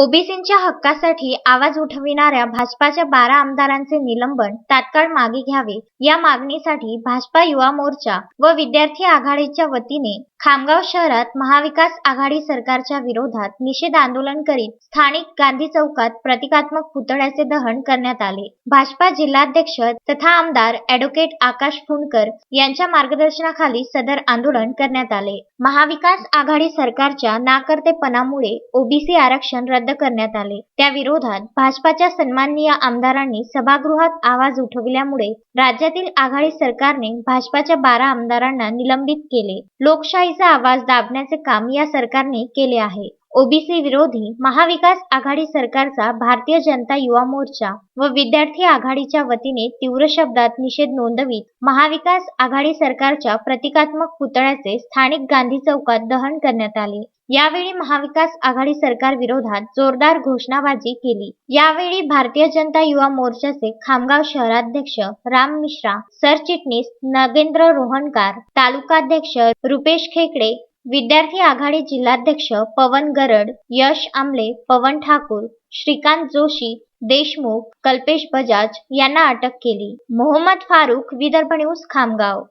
ओबीसींच्या हक्कासाठी आवाज उठविणाऱ्या भाजपाच्या बारा आमदारांचे निलंबन तात्काळ मागे घ्यावे. या मागणीसाठी भाजपा युवा मोर्चा व विद्यार्थी आघाडीच्या वतीने खामगाव शहरात महाविकास आघाडी सरकारच्या विरोधात निषेध आंदोलन करीत स्थानिक गांधी चौकात प्रतिकात्मक पुतळ्याचे दहन करण्यात आले. भाजपा जिल्हाध्यक्ष तथा आमदार ॲडव्होकेट आकाश फुंडकर यांच्या मार्गदर्शनाखाली सदर आंदोलन करण्यात आले. महाविकास आघाडी सरकारच्या नाकर्तेपणामुळे ओबीसी आरक्षण रद्द करण्यात आले. त्या विरोधात भाजपाच्या सन्माननीय आमदारांनी सभागृहात आवाज उठविल्यामुळे राज्यातील आघाडी सरकारने भाजपाच्या बारा आमदारांना निलंबित केले. लोकशाहीचा आवाज दाबण्याचे काम या सरकारने केले आहे. ओबीसी विरोधी महाविकास आघाडी सरकारचा भारतीय जनता युवा मोर्चा व विद्यार्थी आघाडीच्या वतीने तीव्र शब्दात निषेध नोंदवित महाविकास आघाडी सरकारच्या प्रतिकात्मक पुतळ्याचे स्थानिक गांधी चौकात दहन करण्यात आले. यावेळी महाविकास आघाडी सरकार विरोधात जोरदार घोषणाबाजी केली. यावेळी भारतीय जनता युवा मोर्चाचे खामगाव शहराध्यक्ष राम मिश्रा सरचिटणीस नगेंद्र रोहनकार तालुकाध्यक्ष रुपेश खेकडे विद्यार्थी आघाडी जिल्हाध्यक्ष पवन गरड यश आमले पवन ठाकूर श्रीकांत जोशी देशमुख कल्पेश बजाज यांना अटक केली. मोहम्मद फारुख विदर्भ न्यूज खामगाव.